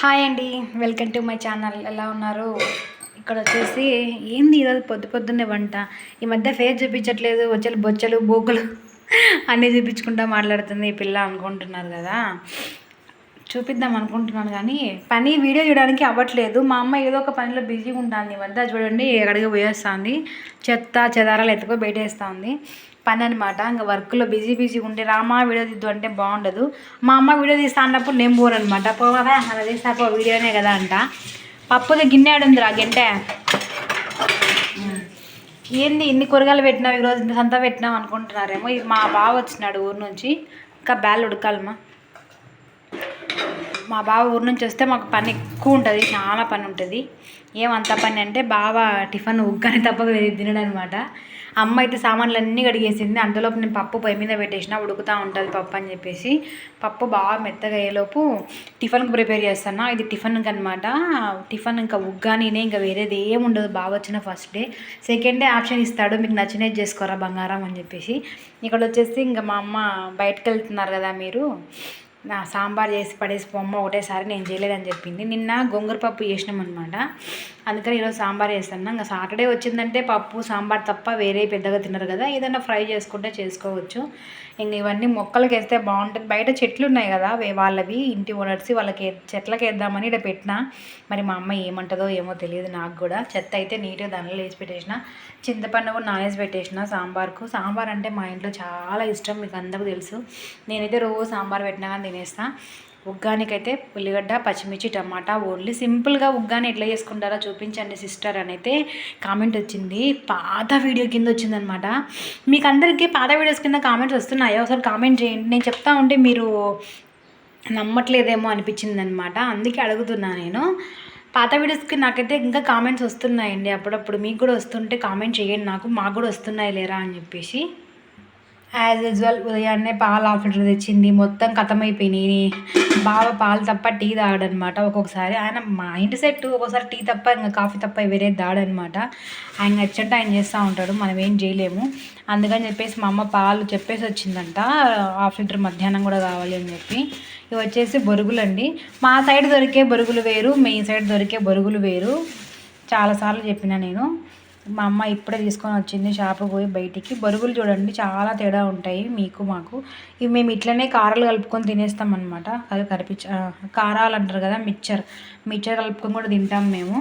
Hi అండి. Welcome to my channel. ఎలా ఉన్నారు? ఇక్కడ వచ్చేసి ఏంది ఈరోజు పొద్దు పొద్దున్నే వంట? ఈ మధ్య ఫేస్ చూపించట్లేదు. వచ్చలు బొచ్చలు బోకులు అన్నీ చూపించుకుంటా మాట్లాడుతుంది ఈ పిల్ల అనుకుంటున్నారు కదా. చూపిద్దాం అనుకుంటున్నాను కానీ పని వీడియో చూడడానికి అవ్వట్లేదు. మా అమ్మ ఏదో ఒక పనిలో బిజీగా ఉంటుంది. ఈ మధ్య చూడండి ఎక్కడికి పోయేస్తుంది. చెత్త చెదారాలు ఎత్తుకో బయటేస్తుంది. పని అనమాట ఇంకా వర్క్లో బిజీ బిజీ ఉంటే రామా వీడియో దిద్దు అంటే బాగుండదు. మా అమ్మ వీడియో తీస్తా అన్నప్పుడు నేను బోర్ అనమాట పోవా అలా తీస్తా పో వీడియోనే కదా అంట. పప్పుది గిన్నె ఆడుంది రా గంటే ఏంది ఇన్ని కూరగాయలు పెట్టినావు ఈరోజు? ఇంత సంతా పెట్టినావు అనుకుంటున్నారేమో. మా బావ వచ్చినాడు ఊరు నుంచి. ఇంకా బ్యాల్ ఉడకాలమ్మా. మా బావ ఊరు నుంచి వస్తే మాకు పని ఎక్కువ ఉంటుంది చాలా పని ఉంటుంది. ఏమంత పని అంటే బావ టిఫిన్ ఉగ్గని తప్ప తినడం అనమాట అమ్మ అయితే సామాన్లు అన్నీ కడిగేసింది. అంతలోపు నేను పప్పు పొయ్యి మీద పెట్టేసిన ఉడుకుతూ ఉంటుంది పప్పు అని చెప్పేసి. పప్పు బాగా మెత్తగా అయ్యేలోపు టిఫిన్కి ప్రిపేర్ చేస్తాను ఇది టిఫిన్కి అనమాట టిఫిన్ ఇంకా ఉగ్గానినే ఇంకా వేరేది ఏం ఉండదు. బాగా వచ్చిన first day. Second day option ఇస్తాడు. మీకు నచ్చినది చేసుకోరా బంగారం అని చెప్పేసి. ఇక్కడ వచ్చేసి ఇంకా మా అమ్మ బయటకు వెళ్తున్నారు కదా మీరు. నా సాంబార్ చేసి పడేసి పొమ్మ ఒకటేసారి నేను చేయలేదని చెప్పింది. నిన్న గొంగరపప్పు చేసినాం అనమాట అందుకని ఈరోజు సాంబార్ చేస్తాను. ఇంకా సాటర్డే వచ్చిందంటే పప్పు సాంబార్ తప్ప వేరే పెద్దగా తినరు కదా. ఏదైనా ఫ్రై చేసుకుంటే చేసుకోవచ్చు. ఇంక ఇవన్నీ మొక్కలకి వేస్తే బాగుంటుంది. బయట చెట్లు ఉన్నాయి కదా వాళ్ళవి ఇంటి ఓనర్స్ వాళ్ళకి చెట్లకి వేద్దామని ఇక్కడ పెట్టిన. మరి మా అమ్మ ఏమంటుందో ఏమో తెలియదు నాకు కూడా. చెత్త అయితే నీట్గా దానిలో వేసి పెట్టేసిన. చింతపండు కూడా నానేసి పెట్టేసిన సాంబార్కు. సాంబార్ అంటే మా ఇంట్లో చాలా ఇష్టం మీకు అందరికీ తెలుసు. నేనైతే రోజు సాంబార్ పెట్టినా కానీ తినేస్తా. ఉగ్గానికైతే ఉల్లిగడ్డ పచ్చిమిర్చి టమాటా ఓన్లీ సింపుల్గా ఉగ్గాని ఎట్లా చేసుకుంటారో చూపించండి సిస్టర్ అని అయితే కామెంట్ వచ్చింది. పాత వీడియో కింద వచ్చిందనమాట. మీకు అందరికీ పాత వీడియోస్ కింద కామెంట్స్ వస్తున్నాయో? ఒకసారి కామెంట్ చేయండి. నేను చెప్తా ఉంటే మీరు నమ్మట్లేదేమో అనిపించింది అనమాట అందుకే అడుగుతున్నా నేను. పాత వీడియోస్కి నాకైతే ఇంకా కామెంట్స్ వస్తున్నాయండి. అప్పుడప్పుడు మీకు కూడా వస్తుంటే కామెంట్ చేయండి. నాకు మాకు కూడా వస్తున్నాయి లేరా అని చెప్పేసి. యాజ్ యూజువల్ ఉదయాన్నే పాలు హాఫ్ లీటర్ తెచ్చింది. మొత్తం కథమైపోయినాయి. బావ పాలు తప్ప టీ తాగడనమాట. ఒక్కొక్కసారి ఆయన మా ఇంటి సెట్ ఒక్కోసారి టీ తప్ప ఇంకా కాఫీ తప్ప వేరే తాడనమాట. ఆయన వచ్చంటే ఆయన చేస్తూ ఉంటాడు. మనం ఏం చేయలేము. అందుకని చెప్పేసి మా అమ్మ పాలు చెప్పేసి వచ్చిందంట. హాఫ్ లీటర్ మధ్యాహ్నం కూడా కావాలి అని చెప్పి. ఇవి వచ్చేసి బొరుగులు అండి మా సైడ్ దొరికే బొరుగులు వేరు మీ సైడ్ దొరికే బొరుగులు వేరు. చాలాసార్లు చెప్పిన నేను. మా అమ్మ ఇప్పుడే తీసుకొని వచ్చింది షాపు పోయి బయటికి. బరుగులు చూడండి చాలా తేడా ఉంటాయి మీకు మాకు. ఇవి మేము ఇట్లనే కారాలు కలుపుకొని తినేస్తాం అనమాట అది కరిపించ కారాలు అంటారు కదా మిక్చర్. మిక్చర్ కలుపుకొని కూడా తింటాం మేము.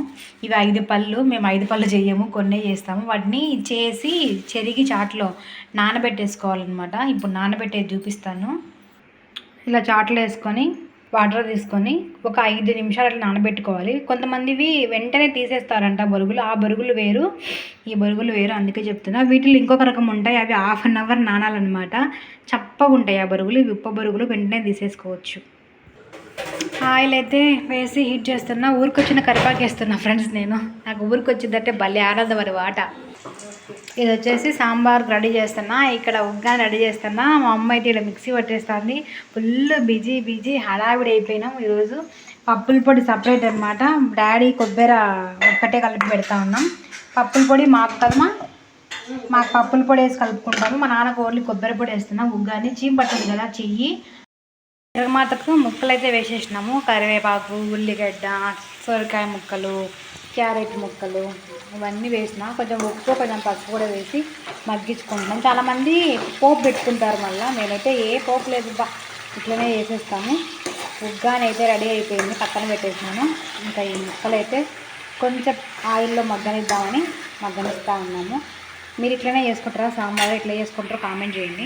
ఇవి ఐదు పళ్ళు మేము ఐదు పళ్ళు చేయము కొన్నే చేస్తాము. వాటిని చేసి చెరిగి చాట్లో నానబెట్టేసుకోవాలన్నమాట. ఇప్పుడు నానబెట్టేది చూపిస్తాను. ఇలా చాట్లు వేసుకొని వాటర్ తీసుకొని ఒక ఐదు నిమిషాలు అట్లా నానబెట్టుకోవాలి. కొంతమందివి వెంటనే తీసేస్తారంట బొరుగులు. ఆ బొరుగులు వేరు ఈ బొరుగులు వేరు అందుకే చెప్తున్నా. వీటిలో ఇంకొక రకం ఉంటాయి. అవి హాఫ్ అన్ అవర్ నానాలన్నమాట. చప్పగా ఉంటాయి ఆ బొరుగులు. ఇవి ఉప్ప బొరుగులు వెంటనే తీసేసుకోవచ్చు. ఆయిల్ అయితే వేసి హీట్ చేస్తున్నా. ఊరికి వచ్చిన ఫ్రెండ్స్ నేను. నాకు ఊరికి వచ్చిందంటే భలే ఆడదు వారి వాట. ఇది వచ్చేసి సాంబార్ రెడీ చేస్తున్నా. ఇక్కడ ఉగ్గాని రెడీ చేస్తున్నా. మా అమ్మ అయితే ఇక్కడ మిక్సీ పట్టేస్తుంది. ఫుల్ బిజీ బిజీ హడావిడి అయిపోయినాం ఈరోజు. పప్పుల పొడి సపరేట్ అనమాట డాడీ కొబ్బరి ఒక్కటే కలిపి పెడతా ఉన్నాం. పప్పుల పొడి మాకు కదమా మాకు పప్పుల పొడి వేసి కలుపుకుంటాము. మా నాన్నకు ఓన్లీ కొబ్బరి పొడి వేస్తున్నాం ఉగ్గాని. చీమ్ పట్టింది కదా చెయ్యి. తిరగమాతకు ముక్కలు అయితే వేసేసినాము. కరివేపాకు ఉల్లిగడ్డ సొరకాయ ముక్కలు క్యారెట్ ముక్కలు ఇవన్నీ వేసిన. కొంచెం ఉప్పు కొంచెం పసుపు కూడా వేసి మగ్గించుకుంటున్నాం. చాలామంది పోపు పెట్టుకుంటారు మళ్ళీ. నేనైతే ఏ పోపు లేదు బా. ఇట్లనే వేసేస్తాము. ఉగ్గానైతే అయితే రెడీ అయిపోయింది. పక్కన పెట్టేసినాను. ఇంకా ఈ ముక్కలైతే కొంచెం ఆయిల్లో మగ్గనిద్దామని మగ్గనిస్తూ ఉన్నాము. మీరు ఇట్లనే చేసుకుంటారా? సాంబార్ ఇట్లా చేసుకుంటారో? కామెంట్ చేయండి.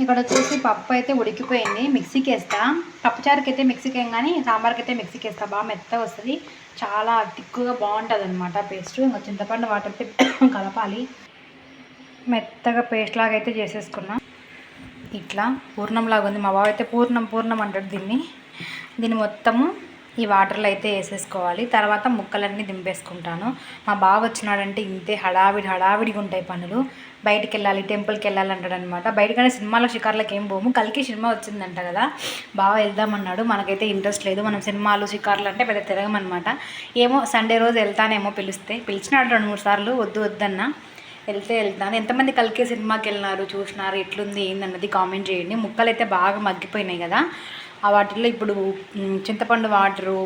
ఇక్కడ వచ్చేసి పప్పు అయితే ఉడికిపోయింది. మిక్సీకి వేస్తా పప్పుచారుకి అయితే మిక్సీకి ఏం కానీ సాంబార్కి అయితే మిక్సీకి వేస్తా బాగా మెత్తగా వస్తుంది. చాలా తిక్కుగా బాగుంటుంది అనమాట పేస్ట్. ఇంకా చింతపండు వాటర్తో కలపాలి. మెత్తగా పేస్ట్ లాగా అయితే చేసేసుకున్నా. ఇట్లా పూర్ణం లాగా ఉంది మా బావ అయితే పూర్ణం పూర్ణం అంటాడు దీన్ని. దీన్ని మొత్తము ఈ వాటర్లో అయితే వేసేసుకోవాలి. తర్వాత ముక్కలన్నీ దింపేసుకుంటాను. మా బావ వచ్చినాడంటే ఇంతే హడావిడి హడావిడిగా ఉంటాయి పనులు. బయటికి వెళ్ళాలి టెంపుల్కి వెళ్ళాలి అంటాడు అనమాట బయటకనే సినిమాలో షికార్లకు ఏం పోము. కలికి సినిమా వచ్చిందంట కదా. బాగా వెళ్దామన్నాడు. మనకైతే ఇంట్రెస్ట్ లేదు. మనం సినిమాలు షికార్లు అంటే పెద్ద తిరగమనమాట. ఏమో సండే రోజు వెళ్తానేమో పిలిస్తే. పిలిచినాడు రెండు మూడు సార్లు. వద్దు వద్దన్నా. వెళ్తే వెళ్తాను. ఎంతమంది కలికే సినిమాకి వెళ్ళినారు? చూసినారు? ఎట్లుంది? ఏందన్నది కామెంట్ చేయండి. ముక్కలు అయితే బాగా మగ్గిపోయినాయి కదా. ఆ వాటిల్లో ఇప్పుడు చింతపండు వాటరు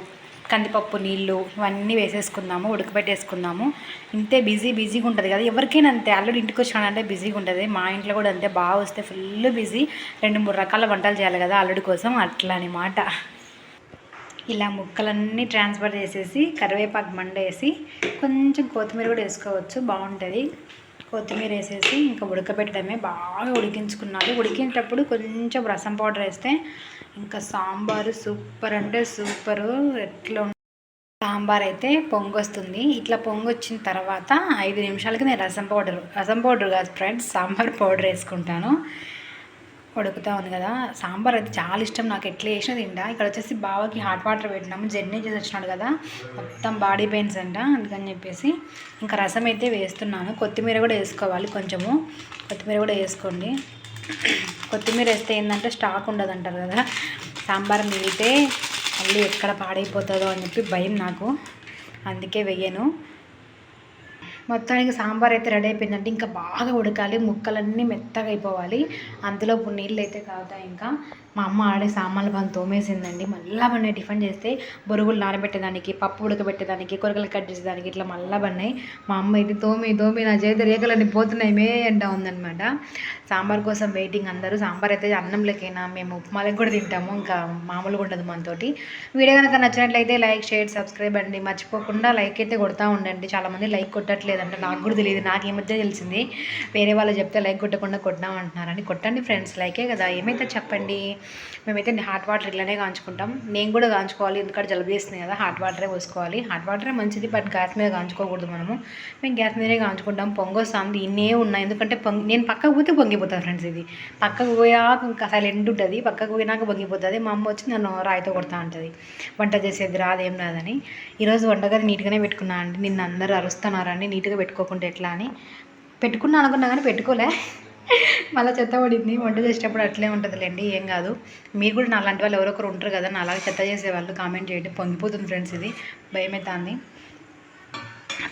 కందిపప్పు నీళ్ళు ఇవన్నీ వేసేసుకుందాము ఉడకబెట్టేసుకుందాము. ఇంతే బిజీ బిజీగా ఉంటుంది కదా. ఎవరికైనా అంతే. ఆల్రెడీ ఇంటికి వచ్చినాడంటే బిజీగా ఉంటుంది. మా ఇంట్లో కూడా అంతే. బాగా వస్తే ఫుల్ బిజీ. రెండు మూడు రకాల వంటలు చేయాలి కదా అల్లుడి కోసం. అట్లా అనమాట ఇలా ముక్కలన్నీ ట్రాన్స్ఫర్ చేసేసి కరివేపాకు మండ వేసి కొంచెం కొత్తిమీర కూడా వేసుకోవచ్చు. బాగుంటుంది. కొత్తిమీర వేసేసి ఇంకా ఉడకబెట్టడమే. బాగా ఉడికించుకున్నాను. ఉడికినప్పుడు కొంచెం రసం పౌడర్ వేస్తే ఇంకా సాంబారు సూపర్ అంటే సూపరు. ఎట్లా సాంబార్ అయితే పొంగొస్తుంది. ఇట్లా పొంగొచ్చిన తర్వాత ఐదు నిమిషాలకి నేను రసం పౌడర్ రసం పౌడర్ కాదు ఫ్రెండ్స్ సాంబార్ పౌడర్ వేసుకుంటాను. ఉడుకుతా ఉంది కదా. సాంబార్ అయితే చాలా ఇష్టం నాకు. ఎట్లా చేసినా తింటా. ఇక్కడ వచ్చేసి బావకి హాట్ వాటర్ పెట్టినాము. జర్నీ చేసి వచ్చినాడు కదా. మొత్తం బాడీ పెయిన్స్ అంట. అందుకని చెప్పేసి ఇంకా రసం అయితే వేస్తున్నాను. కొత్తిమీర కూడా వేసుకోవాలి కొంచెము. కొత్తిమీర కూడా వేసుకోండి. కొత్తిమీర వేస్తే ఏంటంటే స్టాక్ ఉండదు అంటారు కదా. సాంబార్ మిగిలితే మళ్ళీ ఎక్కడ పాడైపోతుందో అని చెప్పి భయం నాకు. అందుకే వెయ్యను మొత్తానికి సాంబార్ అయితే రెడీ అయిపోయిందంటే ఇంకా బాగా ఉడకాలి ముక్కలన్నీ మెత్తగా అయిపోవాలి. అందులో ఇప్పుడు నీళ్ళు అయితే కావుతాయి ఇంకా. మా అమ్మ ఆడే సామాన్లు పని తోమేసిందండి. మళ్ళా బన్నాయి టిఫిన్ చేస్తే బొరుగులు నానబెట్టేదానికి పప్పు ఉడకబెట్టేదానికి కొరకలు కట్ చేసేదానికి ఇట్లా మళ్ళా బన్నాయి మా అమ్మ అయితే తోమి తోమి నా చేతి రేఖలన్నీ పోతున్నాయి మే అంటా ఉందన్నమాట. సాంబార్ కోసం వెయిటింగ్ అందరూ. సాంబార్ అయితే అన్నంలోకైనా మేము ఉప్మాలకు కూడా తింటాము. ఇంకా మామూలుగా ఉండదు మనతోటి. వీడియో కనుక నచ్చినట్లయితే లైక్ షేర్ సబ్స్క్రైబ్ అండి. మర్చిపోకుండా లైక్ అయితే కొడతా ఉండండి. చాలామంది లైక్ కొట్టట్లేదు. కొట్టట్లేదంటే నాకు కూడా తెలియదు. నాకు ఈ మధ్య తెలిసింది. వేరే వాళ్ళు చెప్తే లైక్ కొట్టకుండా కొట్టామంటున్నారని కొట్టండి ఫ్రెండ్స్. లైకే కదా. ఏమైతే చెప్పండి. మేమైతే హాట్ వాటర్ ఇట్లానే కాంచుకుంటాం. నేను కూడా కాంచుకోవాలి. ఎందుకంటే జలుబు చేస్తుంది కదా. హాట్ వాటరే పోసుకోవాలి. హాట్ వాటరే మంచిది. బట్ గ్యాస్ మీద కాంచుకోకూడదు మనము. మేము గ్యాస్ మీదనే కాంచుకుంటాం. పొంగొస్తుంది ఇన్నే ఉన్నాయి. ఎందుకంటే పొంగి నేను పక్కకు పోతే పొంగిపోతాను ఫ్రెండ్స్ ఇది. పక్కకు పోయాక ఇంకా సైలెంట్ ఉంటుంది. పక్కకు పోయినాక పొంగిపోతుంది. మా అమ్మ వచ్చి నన్ను రాయితో కొడతా ఉంటుంది. వంట చేసేది రాదేం. రాదని. ఈరోజు వంటగది నీట్గానే పెట్టుకున్నా అండి. నిన్న అందరూ అరుస్తున్నారని నీట్గా పెట్టుకోకుండా ఎట్లా అని. పెట్టుకున్నా అనుకున్నా కానీ పెట్టుకోలే. మళ్ళీ చెత్త పడింది. వంట చేసేటప్పుడు అట్లే ఉంటుందిలేండి. ఏం కాదు. మీరు కూడా నా లాంటి వాళ్ళు ఎవరొకరు ఉంటారు కదా నా అలాగే చెత్త చేసే వాళ్ళు కామెంట్ చేయండి. పొంగిపోతుంది ఫ్రెండ్స్ ఇది. భయమైతుంది.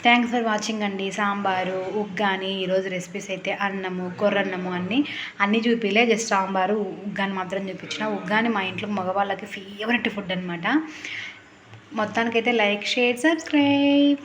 థ్యాంక్స్ ఫర్ వాచింగ్ అండి. సాంబారు ఉగ్గాని ఈరోజు రెసిపీస్ అయితే అన్నము కొర్రన్నము అన్నీ అన్నీ చూపిలే. జస్ట్ సాంబారు ఉగ్గాని మాత్రం చూపించిన. ఉగ్గాని మా ఇంట్లో మగవాళ్ళకి ఫేవరెట్ ఫుడ్ అనమాట మొత్తానికైతే లైక్ షేర్ సబ్స్క్రైబ్